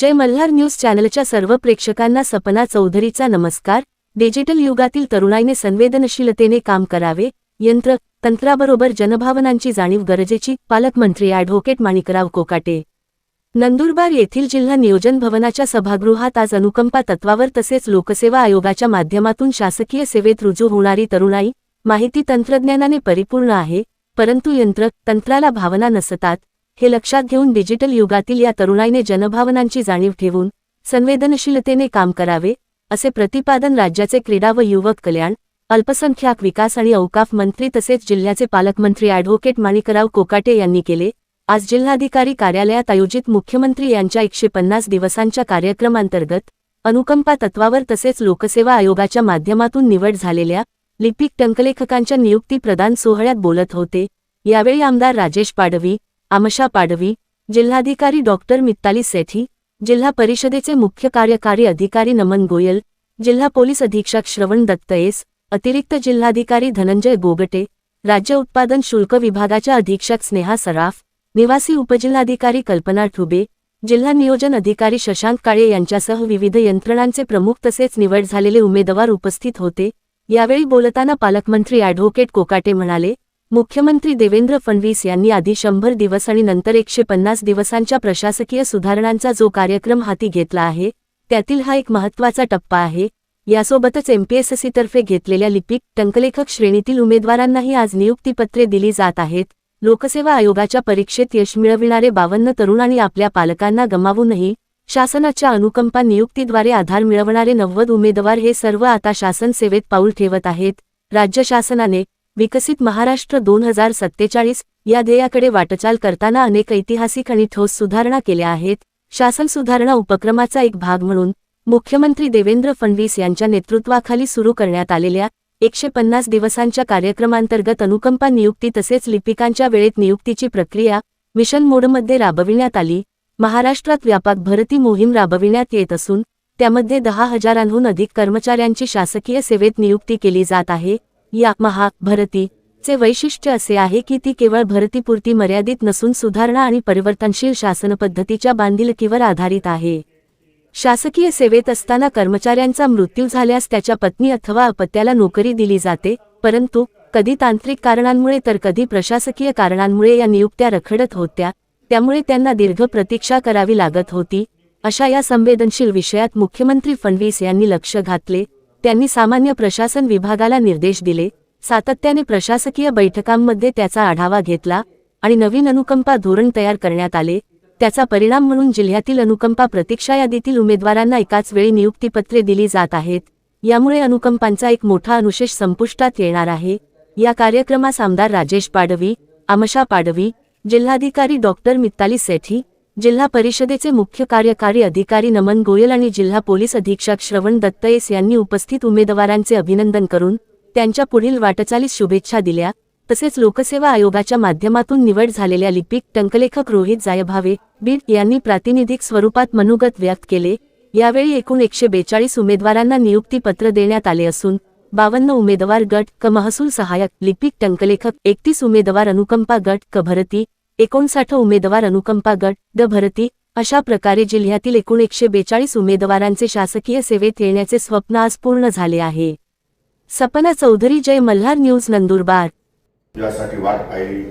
जय Malhar news चॅनलच्या सर्व प्रेक्षकांना सपना चौधरीचा नमस्कार. डिजिटल युगातील तरुणाईने संवेदनशीलतेने काम करावे. यंत्र तंत्राबरोबर जनभावनांची जाणीव गरजेची पालकमंत्री ॲडव्होकेट माणिकराव कोकाटे. नंदुरबार येथील जिल्हा नियोजन भवनाच्या सभागृहात आज अनुकंपा तत्वावर तसेच लोकसेवा आयोगाच्या माध्यमातून शासकीय सेवेत रुजू होणारी तरुणाई माहिती तंत्रज्ञानाने परिपूर्ण आहे परंतु यंत्र तंत्राला भावना नसतात. हे लक्षात घेऊन डिजिटल युगातील या तरुणाईने जनभावनांची जाणीव ठेवून संवेदनशीलतेने काम करावे असे प्रतिपादन राज्याचे क्रीडा व युवक कल्याण अल्पसंख्याक विकास आणि औकाफ मंत्री तसेच जिल्ह्याचे पालकमंत्री ॲडव्होकेट माणिकराव कोकाटे यांनी केले. आज जिल्हाधिकारी कार्यालयात आयोजित मुख्यमंत्री यांच्या एकशे पन्नास दिवसांच्या कार्यक्रमांतर्गत अनुकंपा तत्वावर तसेच लोकसेवा आयोगाच्या माध्यमातून निवड झालेल्या लिपिक टंकलेखकांच्या नियुक्ती प्रदान सोहळ्यात बोलत होते. यावेळी आमदार राजेश पाडवी आमशा पाडवी जिल्हाधिकारी डॉक्टर मित्ताली सेठी जिल्हा परिषदेचे मुख्य कार्यकारी अधिकारी नमन गोयल जिल्हा पोलीस अधीक्षक श्रवण दत्तयेस अतिरिक्त जिल्हाधिकारी धनंजय गोगटे राज्य उत्पादन शुल्क विभागाच्या अधीक्षक स्नेहा सराफ निवासी उपजिल्हाधिकारी कल्पना ठुबे जिल्हा नियोजन अधिकारी शशांक काळे यांच्यासह विविध यंत्रणांचे प्रमुख तसेच निवड झालेले उमेदवार उपस्थित होते. यावेळी बोलताना पालकमंत्री ॲडव्होकेट कोकाटे म्हणाले मुख्यमंत्री देवेंद्र फडणवीस यांनी आधी शंभर दिवस आणि नंतर एकशे पन्नास दिवसांच्या प्रशासकीय सुधारणांचा जो कार्यक्रम हाती घेतला आहे त्यातील हा एक महत्त्वाचा टप्पा आहे. यासोबतच एमपीएससीतर्फे घेतलेल्या लिपिक टंकलेखक श्रेणीतील उमेदवारांनाही आज नियुक्तीपत्रे दिली जात आहेत. लोकसेवा आयोगाच्या परीक्षेत यश मिळविणारे बावन्न तरुण आणि आपल्या पालकांना गमावूनही शासनाच्या अनुकंपा नियुक्तीद्वारे आधार मिळवणारे नव्वद उमेदवार हे सर्व आता शासन सेवेत पाऊल ठेवत आहेत. राज्य शासनाने विकसित महाराष्ट्र दोन हजार सत्तेचाळीस या ध्येयाकडे वाटचाल करताना अनेक ऐतिहासिक आणि ठोस सुधारणा केल्या आहेत. शासन सुधारणा उपक्रमाचा एक भाग म्हणून मुख्यमंत्री देवेंद्र फडणवीस यांच्या नेतृत्वाखाली सुरू करण्यात आलेल्या एकशे पन्नास दिवसांच्या कार्यक्रमांतर्गत अनुकंपा नियुक्ती तसेच लिपिकांच्या वेळेत नियुक्तीची प्रक्रिया मिशन मोडमध्ये राबविण्यात आली. महाराष्ट्रात व्यापक भरती मोहीम राबविण्यात येत असून त्यामध्ये दहा हजारांहून अधिक कर्मचाऱ्यांची शासकीय सेवेत नियुक्ती केली जात आहे. या महा भरतीचे वैशिष्ट्य असे आहे की ती केवळ भरतीपुरती मर्यादित नसून सुधारणा आणि परिवर्तनशील शासन पद्धतीच्या बांधिलकीवर आधारित आहे. शासकीय सेवेत असताना कर्मचाऱ्यांचा मृत्यू झाल्यास त्याच्या पत्नी अथवा अपत्याला नोकरी दिली जाते परंतु कधी तांत्रिक कारणांमुळे तर कधी प्रशासकीय कारणांमुळे या नियुक्त्या रखडत होत्या त्यामुळे त्यांना दीर्घ प्रतीक्षा करावी लागत होती अशा या संवेदनशील विषयात मुख्यमंत्री फडणवीस यांनी लक्ष घातले त्यांनी सामान्य प्रशासन विभागाला निर्देश दिले. सातत्याने प्रशासकीय बैठकांमध्ये त्याचा आढावा घेतला आणि नवीन अनुकंपा धोरण तयार करण्यात आले. त्याचा परिणाम म्हणून जिल्ह्यातील अनुकंपा प्रतीक्षा यादीतील उमेदवारांना एकाच वेळी नियुक्तीपत्रे दिली जात आहेत. यामुळे अनुकंपांचा एक मोठा अनुशेष संपुष्टात येणार आहे. या कार्यक्रमास आमदार राजेश पाडवी आमशा पाडवी जिल्हाधिकारी डॉक्टर मित्ताली सेठी जिल्हा परिषदेचे मुख्य कार्यकारी अधिकारी नमन गोयल आणि जिल्हा पोलीस अधीक्षक श्रवण दत्तयेस यांनी उपस्थित उमेदवारांचे अभिनंदन करून त्यांच्या पुढील वाटचालीस शुभेच्छा दिल्या. तसेच लोकसेवा आयोगाच्या माध्यमातून निवड झालेल्या लिपिक टंकलेखक रोहित जायभावे बीड यांनी प्रातिनिधिक स्वरूपात मनोगत व्यक्त केले. यावेळी एकूण एकशे बेचाळीस उमेदवारांना नियुक्तीपत्र देण्यात आले असून बावन्न उमेदवार गट क महसूल सहाय्यक लिपिक टंकलेखक एकतीस उमेदवार अनुकंपा गट क भरती एकोणसाठ उमेदवार अनुकंपा गट द भरती अशा प्रकारे जिल्ह्यातील एकूण एकशे बेचाळीस उमेदवारांचे शासकीय सेवेत येण्याचे स्वप्न आज पूर्ण झाले आहे. सपना चौधरी जय मल्हार न्यूज नंदुरबार. यासाठी वाट पाहिली.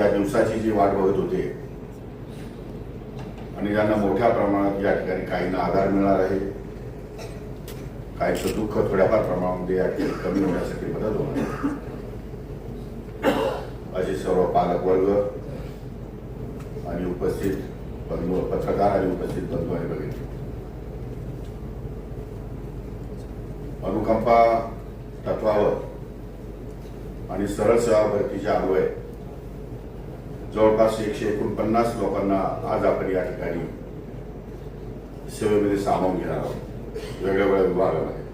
या दिवसाची जी वाट बघत होते. आणि ज्यांना मोठ्या प्रमाणात या ठिकाणी काहींना आधार मिळणार आहे. काहींचं दुःख थोड्याफार प्रमाणामध्ये या ठिकाणी कमी होण्यासाठी मदत होणार असे सर्व पालक वर्ग आणि उपस्थित बंधू पत्रकार आणि उपस्थित बंधू आणि अनुकंपा तत्वावर आणि सरळ सेवा भरतीच्या अन्वये जवळपास एकशे एकोणपन्नास लोकांना आज आपण या ठिकाणी सेवेमध्ये सामावून घेणार आहोत. वेगवेगळ्या विभागामध्ये.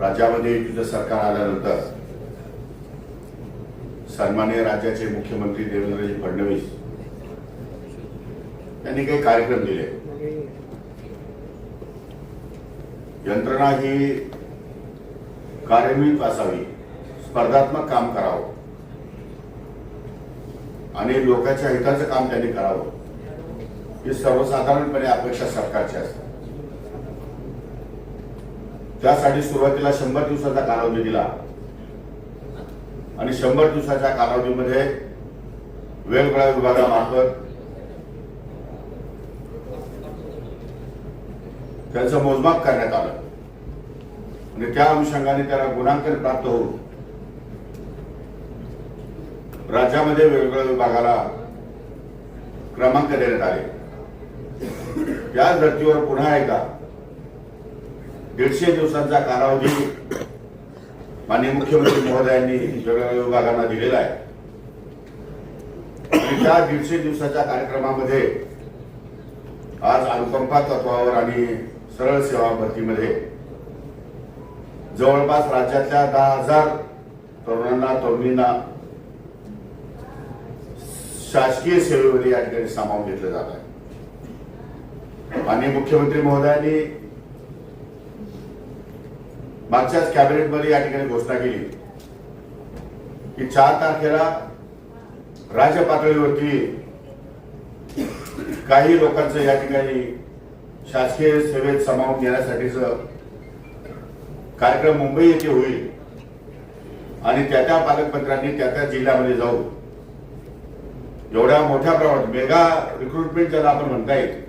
राज्यामध्ये तुझं सरकार आल्यानंतर सन्मान्य राज्याचे मुख्यमंत्री देवेंद्रजी फडणवीस त्यांनी काही कार्यक्रम दिले. यंत्रणा ही कार्यान्वित असावी स्पर्धात्मक काम करावं आणि लोकांच्या हिताचं काम त्यांनी करावं ही सर्वसाधारणपणे अपेक्षा सरकारची असते. त्यासाठी सुरुवातीला शंभर दिवसाचा कालावधी दिला. आणि शंभर दिवसाच्या कालावधीमध्ये वेगवेगळ्या विभागामार्फत त्यांचं मोजमाप करण्यात आलं. आणि त्या अनुषंगाने त्याला गुणांकन प्राप्त होऊन राज्यामध्ये वेगवेगळ्या विभागाला क्रमांक देण्यात आले. या धर्तीवर पुन्हा एकदा दीडशे दिवसांचा कालावधी माननीय मुख्यमंत्री महोदयांनी वेगवेगळ्या विभागांना दिलेला आहे. आणि त्या दीडशे दिवसाच्या कार्यक्रमामध्ये आज अनुकंपा तत्वावर आणि सरळ सेवा भरतीमध्ये जवळपास राज्यातल्या दहा हजार तरुणांना तरुणींना शासकीय सेवेमध्ये या ठिकाणी सामावून घेतलं जात आहे. आणि मुख्यमंत्री महोदयांनी मागच्याच कॅबिनेटमध्ये या ठिकाणी घोषणा केली. की चार तारखेला राज्य पातळीवरती काही लोकांचं या ठिकाणी शासकीय सेवेत सामावून घेण्यासाठीच कार्यक्रम मुंबई येथे होईल आणि त्या त्या पालकमंत्र्यांनी त्या त्या जिल्ह्यामध्ये जाऊन एवढ्या मोठ्या प्रमाणात मेगा रिक्रुटमेंट ज्याला आपण म्हणता येईल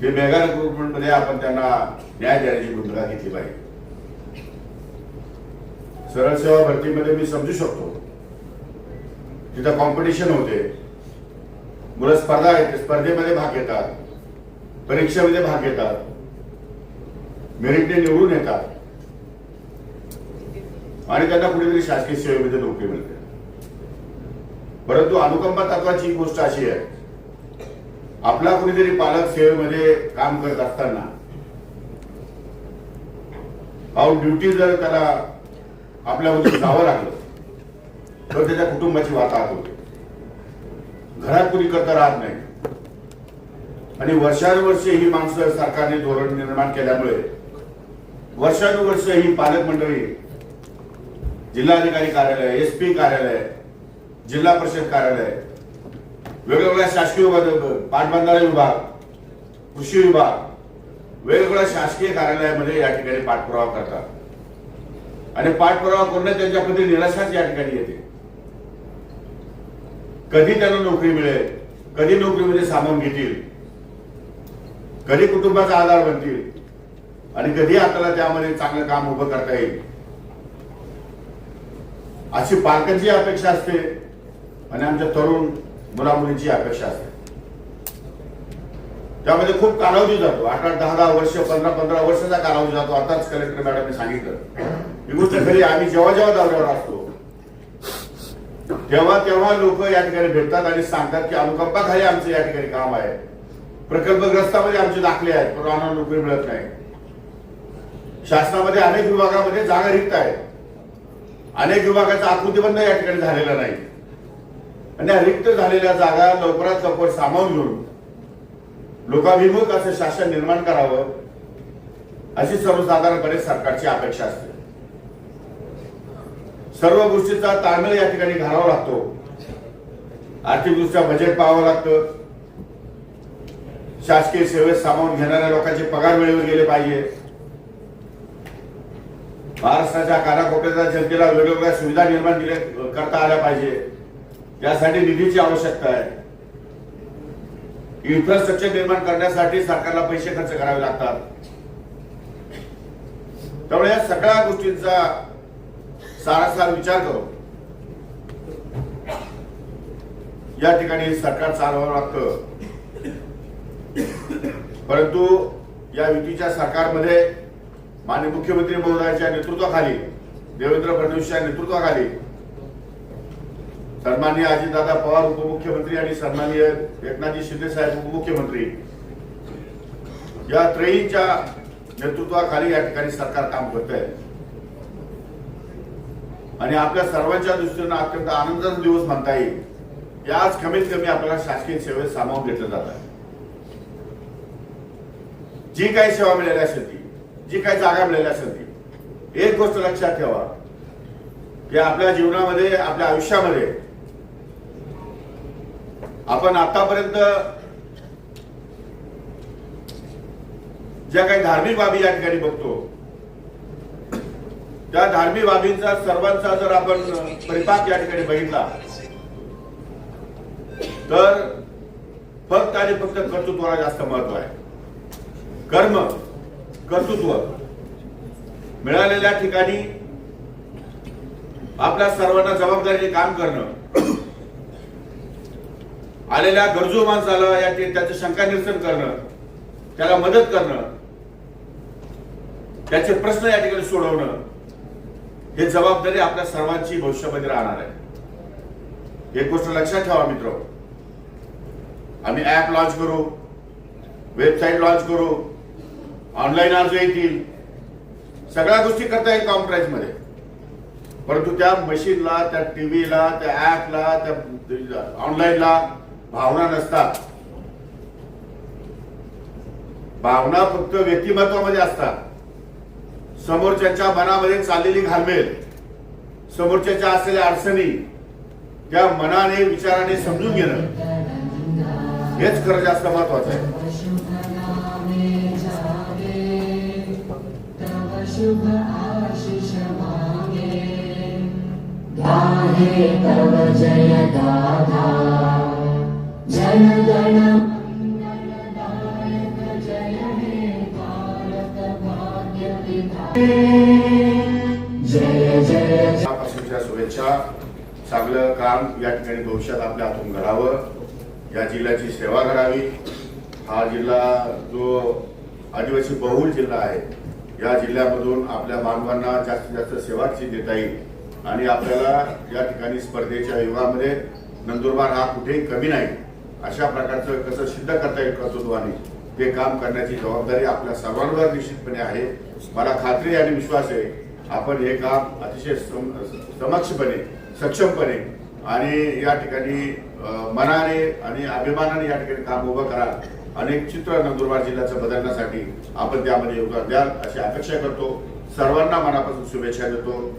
ते मेगा रिक्रुटमेंटमध्ये आपण त्यांना न्याय देण्याची भूमिका घेतली पाहिजे. सरळ सेवा भरतीमध्ये मी समजू शकतो. तिथं कॉम्पिटिशन होते. मुलं स्पर्धा येते स्पर्धेमध्ये भाग घेतात. परीक्षेमध्ये भाग घेतात. मेरिटने निवडून येतात. आणि त्यांना कुठेतरी शासकीय सेवेमध्ये नोकरी मिळते. परंतु अनुकंपा तत्वाची गोष्ट अशी आहे. आपला कुणीतरी पालक सेवेमध्ये काम करत असताना आउट ड्युटी जर त्याला आपल्यामध्ये जावं लागलं तर त्याच्या कुटुंबाची वाताहत होते. घरात कुणी करता राहत नाही. आणि वर्षानुवर्षे ही माणसं सरकारने धोरण निर्माण केल्यामुळे वर्षानुवर्ष ही पालक मंडळी जिल्हाधिकारी कार्यालय एसपी कार्यालय जिल्हा परिषद कार्यालय वेगवेगळ्या शासकीय पाटबंधारे विभाग कृषी विभाग वेगवेगळ्या शासकीय कार्यालयामध्ये या ठिकाणी पाठपुरावा करतात. आणि पाठपुरावा करून त्यांच्यामध्ये निराशाच या ठिकाणी येते. कधी त्यांना नोकरी मिळेल कधी नोकरीमध्ये सामावून घेतील कधी कुटुंबाचा आधार बनतील आणि कधी आपल्याला त्यामध्ये चांगलं काम उभं करता येईल. अशी पालकांची अपेक्षा असते. आणि आमच्या तरुण मुला मुलींची अपेक्षा असते. त्यामध्ये खूप कालावधी जातो. आठ आठ दहा दहा वर्ष पंधरा पंधरा वर्षाचा कालावधी जातो. आताच कलेक्टर मॅडमने सांगितलं. ही गोष्ट खरी आम्ही जेव्हा जेव्हा दौऱ्यावर असतो तेव्हा तेव्हा लोक या ठिकाणी भेटतात आणि सांगतात की अनुकंपा खाली आमचं या ठिकाणी काम आहे. प्रकल्पग्रस्तामध्ये आमचे दाखले आहेत पण आम्हाला नोकरी मिळत नाही. शासनामध्ये अनेक विभागामध्ये जागा रिक्त आहेत. अनेक विभागाचा आकृतीबंध या ठिकाणी झालेला नाही. आणि या रिक्त झालेल्या जागा लवकरात लवकर सामावून घेऊन लोकाभिमुख असं शासन निर्माण करावं अशी सर्वसाधारणपणे सरकारची अपेक्षा असते. सर्व गोष्टीचा ताळमेळ या ठिकाणी घालावा लागतो. आर्थिकदृष्ट्या बजेट पाहावं लागतं. शासकीय सेवेत सामावून घेणाऱ्या लोकांचे पगार वेळेवर गेले पाहिजे. महाराष्ट्राच्या कानाकोपऱ्याच्या जनतेला वेगवेगळ्या सुविधा निर्माण दिल्या करता आल्या पाहिजे. यासाठी निधीची आवश्यकता आहे. इन्फ्रास्ट्रक्चर निर्माण करण्यासाठी सरकारला पैसे खर्च करावे लागतात. त्यामुळे या सगळ्या गोष्टींचा सारासार विचार करून या ठिकाणी सरकार चालवावं लागतं. परंतु या युतीच्या सरकारमध्ये माननीय मुख्यमंत्री महोदयाच्या नेतृत्वाखाली देवेंद्र फडणवीसच्या नेतृत्वाखाली सन्माननीय अजितदादा पवार उपमुख्यमंत्री आणि सन्माननीय एकनाथजी शिंदे साहेब उपमुख्यमंत्री. या त्रयीच्या नेतृत्वाखाली या ठिकाणी सरकार काम करत आहे आणि आपल्या सर्वांच्या दृष्टीनं अत्यंत आनंदाचा दिवस म्हणता येईल. की आज कमीत कमी आपल्याला शासकीय सेवेत सामावून घेतलं जात आहे. जी काही सेवा मिळाली असेल ती जी काही जागा मिळाली असेल ती एक गोष्ट लक्षात ठेवा. की आपल्या जीवनामध्ये आपल्या आयुष्यामध्ये आपण आतापर्यंत ज्या काही धार्मिक बाबी या ठिकाणी बघतो त्या धार्मिक बाबींचा सर्वांचा जर आपण परिपाक या ठिकाणी बघितला तर फक्त आणि फक्त कर्तृत्वाला जास्त महत्त्व आहे. कर्म कर्तृत्व मिळालेल्या ठिकाणी आपल्या सर्वांना जबाबदारीने काम करणं आलेल्या गरजू माणसाला या त्याचे त्याचं शंका निरसन करणं त्याला मदत करणं त्याचे प्रश्न या ठिकाणी सोडवणं हे जबाबदारी आपल्या सर्वांची भविष्यामध्ये राहणार आहे. एक गोष्ट लक्षात ठेवा मित्र. आम्ही ऍप लॉन्च करू वेबसाईट लॉन्च करू ऑनलाईन अर्ज येतील. सगळ्या गोष्टी करता येईल कॉम्प्युटराईजमध्ये. परंतु त्या मशीनला त्या टीव्हीला त्या ऍपला त्या ऑनलाईनला भावना नसतात. भावना फक्त व्यक्तिमत्वामध्ये असतात. समोरच्याच्या मनामध्ये चाललेली घालमेल समोरच्याच्या असलेल्या अडचणी त्या मनाने विचाराने समजून घेणं हेच खरं जास्त महत्वाचं आहे. शुभेच्छा। चांगलं काम या ठिकाणी भविष्यात आपल्या हातून घडावं. या जिल्ह्याची सेवा करावी. हा जिल्हा जो आदिवासी बहुल जिल्हा आहे या जिल्ह्यामधून आपल्या बांधवांना जास्तीत जास्त सेवाची देता येईल. आणि आपल्याला या ठिकाणी स्पर्धेच्या युगामध्ये नंदुरबार हा कुठेही कमी नाही. अशा प्रकारचं कसं सिद्ध करता येईल कर्तृत्वाने ते काम करण्याची जबाबदारी आपल्या सर्वांवर निश्चितपणे आहे. मला खात्री आणि विश्वास आहे आपण हे काम अतिशय सम- समक्षपणे सक्षमपणे आणि या ठिकाणी मनाने आणि अभिमानाने या ठिकाणी काम उभं करा. अनेक चित्र नंदुरबार जिल्ह्याचं बदलण्यासाठी आपण त्यामध्ये योगदान द्याल अशी अपेक्षा करतो. सर्वांना मनापासून शुभेच्छा देतो.